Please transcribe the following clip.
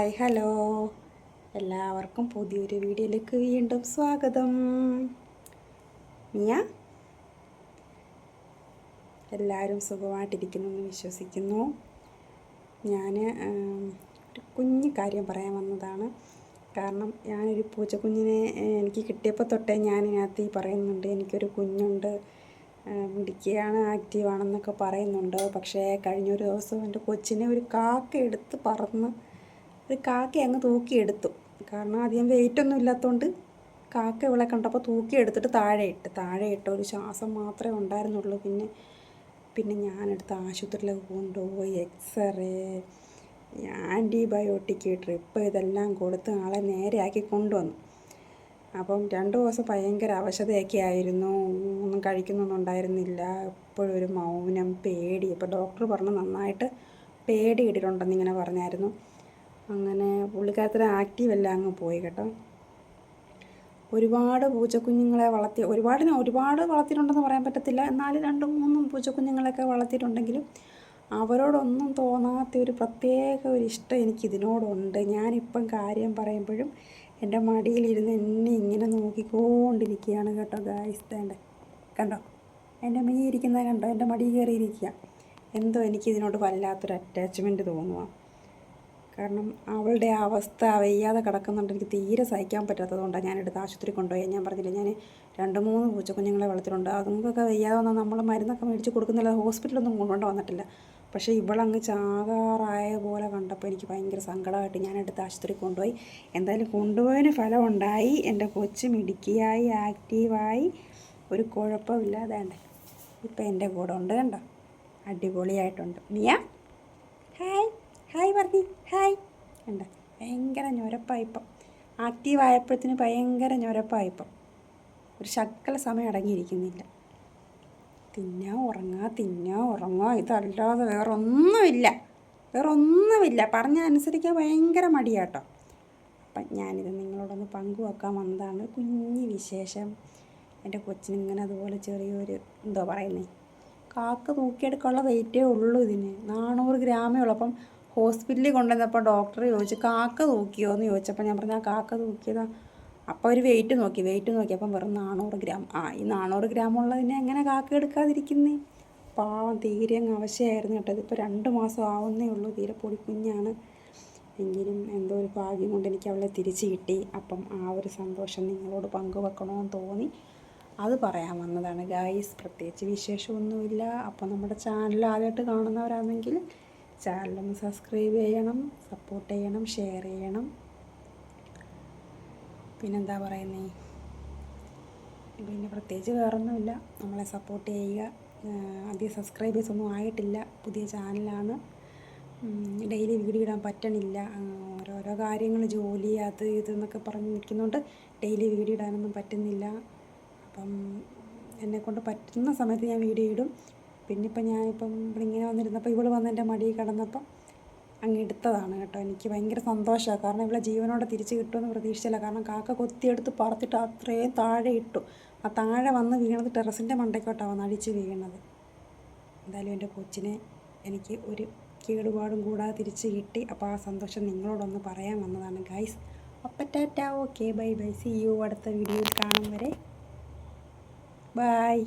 Hi hello. എല്ലാവർക്കും പുതിയൊരു വീഡിയോയിലേക്ക് വീണ്ടും സ്വാഗതം. മിയ? എല്ലാവരും സുഖമായിട്ടിരിക്കുന്നു എന്ന് വിശ്വസിക്കുന്നു. ഞാൻ ഒരു കുഞ്ഞു കാര്യം പറയാൻ വന്നതാണ്. കാരണം ഞാനൊരു പൂച്ചക്കുഞ്ഞിനെ കുഞ്ഞിനെ എനിക്ക് കിട്ടിയപ്പോൾ തൊട്ടേ ഞാൻ ഇതിനകത്ത് ഈ പറയുന്നുണ്ട്. എനിക്കൊരു കുഞ്ഞുണ്ട് മിടിക്കുകയാണ് ആക്റ്റീവാണെന്നൊക്കെ പറയുന്നുണ്ട്. പക്ഷേ കഴിഞ്ഞൊരു ദിവസം എന്റെ കൊച്ചിനെ ഒരു കാക്ക എടുത്ത് പറന്ന് ഒരു കാക്ക അങ്ങ് തൂക്കിയെടുത്തു. കാരണം അധികം വെയിറ്റ് ഒന്നും ഇല്ലാത്തതുകൊണ്ട് കാക്ക ഇവളെ കണ്ടപ്പോൾ തൂക്കിയെടുത്തിട്ട് താഴെ ഇട്ട്. താഴെ ഇട്ട ഒരു ശ്വാസം മാത്രമേ ഉണ്ടായിരുന്നുള്ളൂ. പിന്നെ പിന്നെ ഞാനെടുത്ത് ആശുപത്രിയിലേക്ക് കൊണ്ടുപോയി എക്സ്റേ ആന്റിബയോട്ടിക് ട്രിപ്പ് ഇതെല്ലാം കൊടുത്ത് ആളെ നേരെയാക്കി കൊണ്ടുവന്നു. അപ്പം രണ്ട് ദിവസം ഭയങ്കര അവശതയൊക്കെ ആയിരുന്നു. ഒന്നും കഴിക്കുന്നൊന്നും ഉണ്ടായിരുന്നില്ല. എപ്പോഴും ഒരു മൗനം പേടി. ഇപ്പോൾ ഡോക്ടർ പറഞ്ഞു നന്നായിട്ട് പേടി ഇട്ടിട്ടുണ്ടെന്ന് ഇങ്ങനെ പറഞ്ഞായിരുന്നു. അങ്ങനെ പുള്ളിക്കാരത്തിന് ആക്റ്റീവ് എല്ലാം അങ്ങ് പോയി കേട്ടോ. ഒരുപാട് പൂച്ചക്കുഞ്ഞുങ്ങളെ വളർത്തി ഒരുപാടിനെ ഒരുപാട് വളർത്തിയിട്ടുണ്ടെന്ന് പറയാൻ പറ്റത്തില്ല. എന്നാലും രണ്ടും മൂന്നും പൂച്ചക്കുഞ്ഞുങ്ങളെയൊക്കെ വളർത്തിയിട്ടുണ്ടെങ്കിലും അവരോടൊന്നും തോന്നാത്ത ഒരു പ്രത്യേക ഒരു ഇഷ്ടം എനിക്കിതിനോടുണ്ട്. ഞാനിപ്പം കാര്യം പറയുമ്പോഴും എന്റെ മടിയിലിരുന്ന് എന്നെ ഇങ്ങനെ നോക്കിക്കൊണ്ടിരിക്കുകയാണ് കേട്ടോ ഗായ്സ് കണ്ടോ? എന്റെ മീ ഇരിക്കുന്നത് കണ്ടോ? എന്റെ മടി കയറിയിരിക്കുക. എന്തോ എനിക്കിതിനോട് വല്ലാത്തൊരു അറ്റാച്ച്മെന്റ് തോന്നുക കാരണം അവളുടെ അവസ്ഥ വയ്യാതെ കിടക്കുന്നുണ്ട്. എനിക്ക് തീരെ സഹിക്കാൻ പറ്റാത്തതുകൊണ്ടാണ് ഞാനെടുത്ത് ആശുപത്രി കൊണ്ടുപോയി ഞാൻ പറഞ്ഞില്ല ഞാൻ രണ്ട് മൂന്ന് പൂച്ചക്കുഞ്ഞുങ്ങളെ വളർത്തിയിട്ടുണ്ട്. അതുങ്ങൾക്കൊക്കെ വയ്യാതെ വന്നാൽ നമ്മൾ മരുന്നൊക്കെ മേടിച്ച് കൊടുക്കുന്നില്ല ഹോസ്പിറ്റലൊന്നും കൊണ്ടുകൊണ്ട് വന്നിട്ടില്ല. പക്ഷേ ഇവളങ്ങ് ചാകാറായ പോലെ കണ്ടപ്പോൾ എനിക്ക് ഭയങ്കര സങ്കടമായിട്ട് ഞാൻ എടുത്ത് ആശുപത്രി കൊണ്ടുപോയി. എന്തായാലും കൊണ്ടുപോയതിന് ഫലമുണ്ടായി. എന്റെ കൊച്ച് മിടുക്കിയായി ആക്റ്റീവായി. ഒരു കുഴപ്പമില്ലാതെ ഇപ്പം എന്റെ കൂടെ ഉണ്ട് കണ്ടോ? അടിപൊളിയായിട്ടുണ്ട്. Mia hi. Hi Vardhi hi. കണ്ട? ഭയങ്കര ഞൊരപ്പായിപ്പം. ആക്റ്റീവ് ആയപ്പോഴത്തിന് ഭയങ്കര ഞൊരപ്പായിപ്പം. ഒരു ശക്കല സമയം അടങ്ങിയിരിക്കുന്നില്ല. തിന്നാ ഉറങ്ങാ തിന്നാ ഉറങ്ങാ ഇതല്ലാതെ വേറൊന്നുമില്ല. വേറൊന്നുമില്ല. വേറെ ഒന്നുമില്ല പറഞ്ഞ അനുസരിക്കാൻ ഭയങ്കര മടിയാട്ടോ അപ്പം ഞാനിത് നിങ്ങളോടൊന്ന് പങ്കുവെക്കാൻ വന്നതാണ്. കുഞ്ഞു വിശേഷം. എന്റെ കൊച്ചിനിങ്ങനെ അതുപോലെ ചെറിയൊരു എന്തോ പറയുന്നേ. കാക്ക തൂക്കിയെടുക്കാനുള്ള വെയിറ്റേ ഉള്ളൂ ഇതിന്. നാനൂറ് ഗ്രാമേ ഉള്ളൂ. അപ്പം ഹോസ്പിറ്റലിൽ കൊണ്ടുവന്നപ്പോൾ ഡോക്ടർ ചോദിച്ചു കാക്ക തൂക്കിയോ? എന്ന് ചോദിച്ചപ്പോൾ ഞാൻ പറഞ്ഞു ആ കാക്ക തൂക്കിയതാ. അപ്പോൾ അവർ വെയിറ്റ് നോക്കി വെയിറ്റ് നോക്കിയപ്പം വെറും നാനൂറ് ഗ്രാം. ആ ഈ നാനൂറ് ഗ്രാം ഉള്ളതിനെ എങ്ങനെ കാക്ക എടുക്കാതിരിക്കുന്നേ? പാവം തീരെ അങ്ങ് ആവശ്യമായിരുന്നു കേട്ടോ ഇതിപ്പോൾ രണ്ട് മാസം ആവുന്നേ ഉള്ളൂ തീരെ പൊടിക്കുഞ്ഞാണ് എങ്കിലും എന്തോ ഒരു ഭാഗ്യം കൊണ്ട് എനിക്ക് അവളെ തിരിച്ചു കിട്ടി. അപ്പം ആ ഒരു സന്തോഷം നിങ്ങളോട് പങ്കുവെക്കണമെന്ന് തോന്നി. അത് പറയാൻ വന്നതാണ്. ഗായ്സ് പ്രത്യേകിച്ച് വിശേഷമൊന്നുമില്ല. അപ്പോൾ നമ്മുടെ ചാനൽ ആദ്യമായിട്ട് കാണുന്നവരാണെങ്കിൽ ചാനലൊന്ന് സബ്സ്ക്രൈബ് ചെയ്യണം സപ്പോർട്ട് ചെയ്യണം ഷെയർ ചെയ്യണം. പിന്നെന്താ പറയുന്നേ? പിന്നെ പ്രത്യേകിച്ച് വേറൊന്നുമില്ല. നമ്മളെ സപ്പോർട്ട് ചെയ്യുക. അധികം സബ്സ്ക്രൈബേഴ്സ് ഒന്നും ആയിട്ടില്ല. പുതിയ ചാനലാണ്. ഡെയിലി വീഡിയോ ഇടാൻ പറ്റണില്ല. ഓരോരോ കാര്യങ്ങൾ ജോലി അത് ഇത് എന്നൊക്കെ പറഞ്ഞ് നിൽക്കുന്നതുകൊണ്ട് ഡെയിലി വീഡിയോ ഇടാനൊന്നും പറ്റുന്നില്ല. അപ്പം എന്നെക്കൊണ്ട് പറ്റുന്ന സമയത്ത് ഞാൻ വീഡിയോ ഇടും. പിന്നെ ഇപ്പം ഞാനിപ്പം ഇവിടെ ഇങ്ങനെ വന്നിരുന്നപ്പോൾ ഇവൾ വന്ന് എന്റെ മടിയിൽ കിടന്നപ്പം അങ്ങ് എടുത്തതാണ് കേട്ടോ. എനിക്ക് ഭയങ്കര സന്തോഷമാണ്. കാരണം ഇവളെ ജീവനോടെ തിരിച്ച് കിട്ടുമെന്ന് പ്രതീക്ഷിച്ചില്ല. കാരണം കാക്ക കൊത്തിയെടുത്ത് പറത്തിട്ട് അത്രയും താഴെ ഇട്ടു. ആ താഴെ വന്ന് വീണത് ടെറസിന്റെ മണ്ടയ്ക്കോട്ടാണ് വന്ന് അടിച്ച് വീണത്. എന്തായാലും എന്റെ കൊച്ചിനെ എനിക്ക് ഒരു കേടുപാടും കൂടാതെ തിരിച്ച് കിട്ടി. അപ്പോൾ ആ സന്തോഷം നിങ്ങളോടൊന്ന് പറയാൻ വന്നതാണ്. ഗൈസ് അപ്പം Tata. Okay bye bye. See you അടുത്ത വീഡിയോയിൽ കാണും വരെ. ബൈ.